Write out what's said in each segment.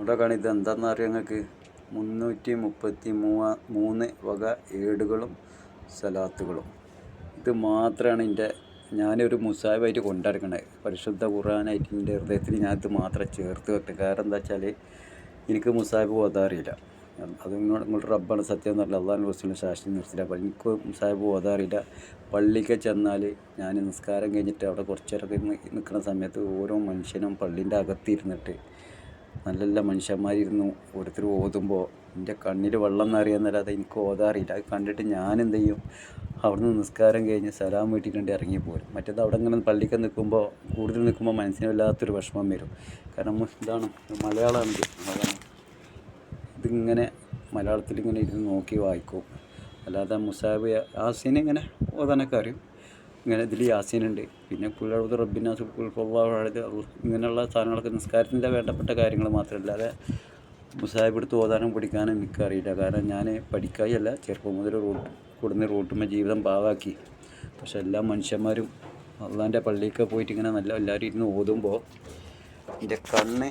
ഇവിടെ കണി ഇത് എന്താണെന്ന് നിങ്ങൾക്ക് മുന്നൂറ്റി മുപ്പത്തി മൂവ മൂന്ന് വക ഏടുകളും സലാത്തുകളും. ഇത് മാത്രമാണ് എന്റെ ഞാനൊരു മുസാഹിബായിട്ട് കൊണ്ടിറക്കണത് പരിശുദ്ധ ഖുറാനായിട്ട് എന്റെ ഹൃദയത്തിൽ ഞാൻ ഇത് മാത്രം ചേർത്ത് വെക്കും. കാരണം എന്താ വെച്ചാൽ എനിക്ക് മുസാഹിബ് ഓതാറിയില്ല അത് നിങ്ങളുടെ റബ്ബാണ് സത്യം എന്നല്ല അള്ളാഹു റസൂലിന് ശാസ്ത്രം അപ്പോൾ എനിക്ക് മുസാഹിബ് ഓതാറിയില്ല പള്ളിക്ക് ചെന്നാൽ ഞാൻ നിസ്കാരം കഴിഞ്ഞിട്ട് അവിടെ കുറച്ചേരൊക്കെ നിൽക്കുന്ന സമയത്ത് ഓരോ മനുഷ്യനും പള്ളീന്റെ അകത്തിരുന്നിട്ട് നല്ല നല്ല മനുഷ്യന്മാരിരുന്നു. ഓരോരുത്തർ ഓതുമ്പോൾ എന്റെ കണ്ണിൽ വെള്ളം എന്നറിയാന്നല്ലാതെ എനിക്ക് ഓതാറിയില്ല. അത് കണ്ടിട്ട് ഞാൻ എന്ത് ചെയ്യും? അവിടുന്ന് നിസ്കാരം കഴിഞ്ഞ് സലാം വീട്ടിട്ടുണ്ട് ഇറങ്ങി പോരും. മറ്റേത് അവിടെ ഇങ്ങനെ പള്ളിക്ക് നിൽക്കുമ്പോൾ കൂടുതൽ നിൽക്കുമ്പോൾ മനസ്സിന് വല്ലാത്തൊരു വിഷമം വരും. കാരണം ഇതാണ് മലയാളമാണ് ഇത്. ഇതിങ്ങനെ മലയാളത്തിൽ ഇങ്ങനെ ഇരുന്ന് നോക്കി വായിക്കും. അല്ലാതെ മുസാബ് ആ സീനിങ്ങനെ ഓതാനൊക്കെ അറിയും. ഇങ്ങനെ ഇതിൽ യാസീനുണ്ട്. പിന്നെ കുലഴുത് റബ്ബിനാസ് പുൽപ്പുള്ളത് ഇങ്ങനെയുള്ള സാധനങ്ങളൊക്കെ നിസ്കാരത്തിന്റെ വേണ്ടപ്പെട്ട കാര്യങ്ങൾ മാത്രമല്ലാതെ മുസാഹിബ് എടുത്ത് ഓതാനും പഠിക്കാനും എനിക്കറിയില്ല കാരണം ഞാൻ പഠിക്കായല്ല ചെറുപ്പം മുതൽ റൂട്ട് കൂടുന്ന റൂട്ടുമ്പോൾ ജീവിതം പാവാക്കി. പക്ഷെ എല്ലാ മനുഷ്യന്മാരും അള്ളാന്റെ പള്ളിയൊക്കെ പോയിട്ട് ഇങ്ങനെ നല്ല എല്ലാവരും ഇരുന്ന് ഓതുമ്പോൾ എന്റെ കണ്ണ്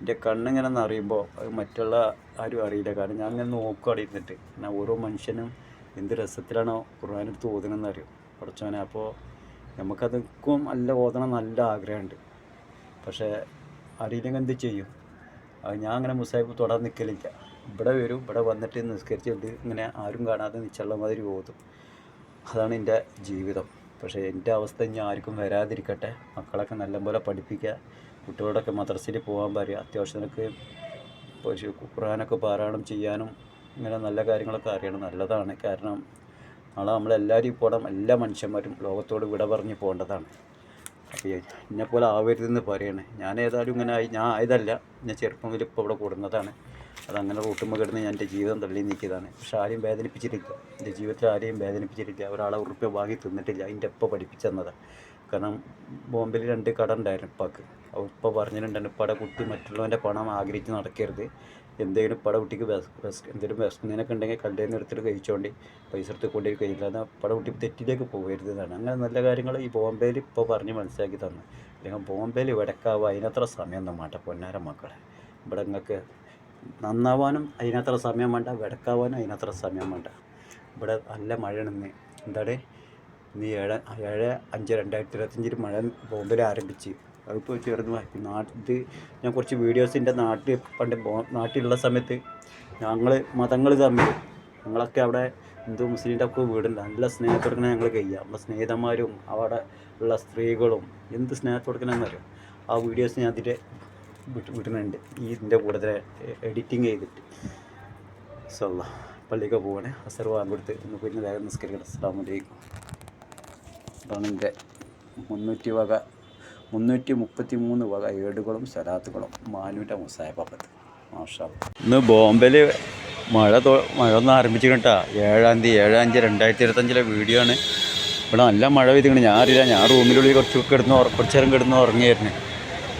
എന്റെ കണ്ണിങ്ങനെ അറിയുമ്പോൾ അത് മറ്റുള്ള ആരും അറിയില്ല. കാരണം ഞാൻ ഇങ്ങനെ നോക്കുക ഇരുന്നിട്ട്. എന്നാൽ ഓരോ മനുഷ്യനും എന്ത് രസത്തിലാണോ ഖുർആാനെടുത്ത് ഓതണമെന്ന് അറിയും? കുറച്ചവനെ അപ്പോൾ നമുക്കതൊക്കെ നല്ല ഓതണം നല്ല ആഗ്രഹമുണ്ട്. പക്ഷേ അറിയില്ലെങ്കിൽ എന്ത് ചെയ്യും? അത് ഞാൻ അങ്ങനെ മുസാഹിബ് തൊടാൻ നിൽക്കലില്ല ഇവിടെ വരും ഇവിടെ വന്നിട്ട് നിസ്കരിച്ചിട്ട് ഇങ്ങനെ ആരും കാണാതെ നിച്ചുള്ള മാതിരി ഓതും. അതാണ് എന്റെ ജീവിതം. പക്ഷേ എന്റെ അവസ്ഥ ഇനി ആർക്കും വരാതിരിക്കട്ടെ. മക്കളൊക്കെ നല്ലപോലെ പഠിപ്പിക്കുക. കുട്ടികളോടൊക്കെ മദ്രസയിൽ പോകാൻ പറയുക. അത്യാവശ്യത്തിനൊക്കെ പക്ഷേ ഖുർആനൊക്കെ പാരായണം ചെയ്യാനും ഇങ്ങനെ നല്ല കാര്യങ്ങളൊക്കെ അറിയണം. നല്ലതാണ്. കാരണം നാളെ നമ്മളെല്ലാവരും പോകണം എല്ലാ മനുഷ്യന്മാരും ലോകത്തോട് വിട പറഞ്ഞ് പോകേണ്ടതാണ്. അപ്പോൾ എന്നെപ്പോലെ ആവരുതെന്ന് പറയണേ. ഞാൻ ഏതായാലും ഇങ്ങനെ ആയി ഞാൻ ആയതല്ല. ഞാൻ ചെറുപ്പം മുതൽ ഇപ്പോൾ ഇവിടെ കൂടുന്നതാണ്. അതങ്ങനെ റൂട്ടുമ്പോൾ കിടന്ന് ഞാൻ എന്റെ ജീവിതം തള്ളി നീക്കിയതാണ്. പക്ഷെ ആരെയും വേദനിപ്പിച്ചിട്ടില്ല. എന്റെ ജീവിതത്തിൽ ആരെയും വേദനിപ്പിച്ചിട്ടില്ല. ഒരാളെ ഉറുപ്പ് വാങ്ങി തിന്നിട്ടില്ല. അതിന്റെ എപ്പോൾ പഠിപ്പിച്ചു തന്നതാണ്. കാരണം ബോംബിൽ രണ്ട് കട ഉണ്ടായിരുന്നു അപ്പോൾ ഉപ്പ പറഞ്ഞിട്ടുണ്ടായിരുന്നു ഉപ്പയുടെ കുട്ടി മറ്റുള്ളവന്റെ പണം ആഗ്രഹിച്ച് നടക്കരുത്. എന്തെങ്കിലും പടകുട്ടിക്ക് കുട്ടിക്ക് എന്തെങ്കിലും വിശക്കുന്നതിനൊക്കെ ഉണ്ടെങ്കിൽ കണ്ടേന്ന് എടുത്തിട്ട് കഴിച്ചുകൊണ്ട് പൈസ എടുത്ത് കൊണ്ടുപോയി കഴിയില്ല എന്നാൽ ഉപ്പയുടെ കുട്ടി തെറ്റിലേക്ക് പോകരുത് എന്നാണ്. അങ്ങനെ നല്ല കാര്യങ്ങൾ ഈ ബോംബെയിൽ ഇപ്പോൾ പറഞ്ഞ് മനസ്സിലാക്കി തന്നു. അല്ലെങ്കിൽ ബോംബെയിൽ ഇവിടക്കാവുക അതിനത്ര സമയമൊന്നും വേണ്ട പൊന്നാര മക്കളെ. ഇവിടെ നിങ്ങൾക്ക് നന്നാവാനും അതിനത്ര സമയം വേണ്ട വിടക്കാവാനും അതിനത്ര സമയം വേണ്ട. ഇവിടെ നല്ല മഴയാണെന്ന്. എന്താണ്? ഇന്ന് ഏഴ് ഏഴ് അഞ്ച് രണ്ടായിരത്തി ഇരുപത്തഞ്ചിൽ മഴ ബോംബെയിൽ ആരംഭിച്ച്. അതിപ്പോൾ ചെറുത് നാട്ടിൽ ഞാൻ കുറച്ച് വീഡിയോസിന്റെ നാട്ടിൽ പണ്ട് നാട്ടിലുള്ള സമയത്ത് ഞങ്ങൾ മതങ്ങൾ തമ്മിൽ ഞങ്ങളൊക്കെ അവിടെ ഹിന്ദു മുസ്ലിന്റെ ഒക്കെ വീടുണ്ട്. നല്ല സ്നേഹത്തോടെ ഞങ്ങൾ കഴിയുക. നമ്മുടെ സ്നേഹിതന്മാരും അവിടെ ഉള്ള സ്ത്രീകളും എന്ത് സ്നേഹത്തോടെ അറിയാം? ആ വീഡിയോസ് ഞാൻ അതിന്റെ വിടുന്നുണ്ട്. ഈ ഇതിന്റെ കൂടെ എഡിറ്റിങ് ചെയ്തിട്ട്. സല്ല പള്ളിക്ക് പോവാണ്. അസർ വാങ്ങെടുത്ത് ഒന്ന് പിന്നെ വേഗം നിസ്കരിക്കണം. അസ്സാം വലൈക്കും അതാണ് എന്റെ മുന്നൂറ്റി വക മുന്നൂറ്റി മുപ്പത്തി മൂന്ന് വക ഏടുകളും സലാത്തുകളും മാനൂറ്റ മുസായപ്പത്ത് മാഷാ ഇന്ന് ബോംബെയിൽ മഴ മഴ ഒന്ന് ആരംഭിച്ചിട്ടാ ഏഴാം തീയതി ഏഴാം തീയതി രണ്ടായിരത്തി ഇരുപത്തഞ്ചിലെ വീഡിയോ ആണ് ഇവിടെ നല്ല മഴ പെയ്തിങ്ങനെ ഞാൻ അറിയില്ല. ഞാൻ റൂമിനുള്ളിൽ കുറച്ച് കിടന്ന് കുറച്ച് നേരം കിടന്ന് ഉറങ്ങിയായിരുന്നു.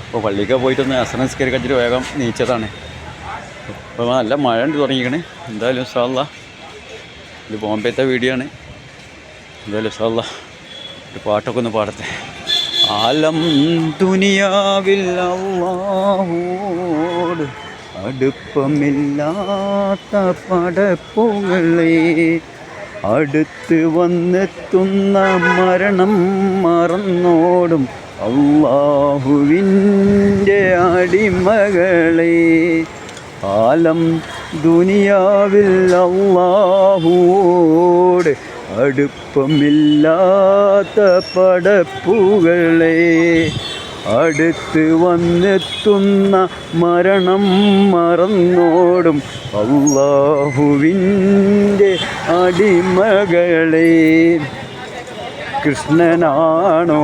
അപ്പോൾ പള്ളിക്ക് പോയിട്ടൊന്ന് അസനസ്കരി കഴിച്ചിട്ട് വേഗം നീച്ചതാണ്. അപ്പോൾ നല്ല മഴ ഉണ്ട് തുടങ്ങിയിരിക്കണ്. എന്തായാലും സാല്ല ഇത് ബോംബെത്തെ വീഡിയോ ആണ് എന്തായാലും സാല്ല ഒരു പാട്ടൊക്കെ ഒന്ന് പാടത്തെ ആലം ദുനിയാവിൽ അള്ളാഹോട് അടുപ്പമില്ലാത്ത പടപ്പുകളെ അടുത്ത് വന്നെത്തുന്ന മരണം മറന്നോടും അള്ളാഹുവിന്റെ അടിമകളെ. ആലം ദുനിയാവിൽ അള്ളാഹുവോട് അടുപ്പമില്ലാത്ത പടപ്പുകളെ അടുത്ത് വന്നെത്തുന്ന മരണം മറന്നോടും അള്ളാഹുവിന്റെ അടിമകളെ. കൃഷ്ണനാണോ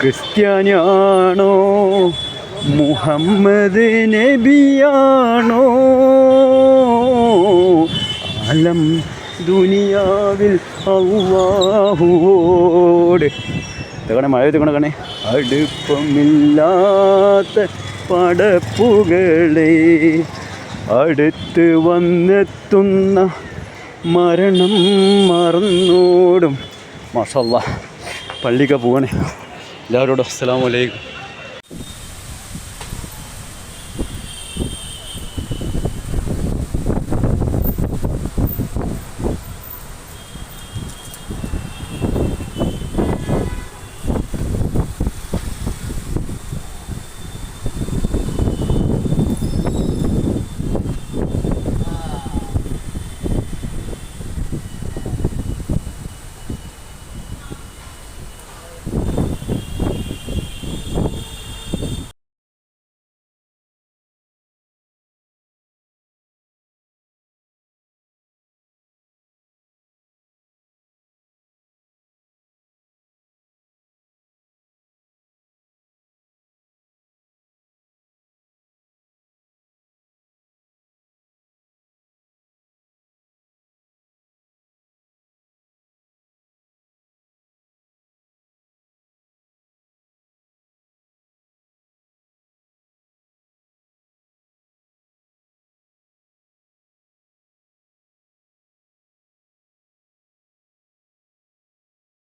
ക്രിസ്ത്യാനാണോ മുഹമ്മദ് നബിയാണോ? ആലം ദുനിയാവിൽ അള്ളാഹുവോട്. ഇതങ്ങനെ മഴ എത്തിക്കണ കണേ അടുപ്പമില്ലാത്ത പടപ്പുകളെ അടുത്ത് വന്നെത്തുന്ന മരണം മറന്നോടും. മാഷല്ല പള്ളിക്ക് പോകണേ എല്ലാവരോടും അസ്സലാമു അലൈക്കും.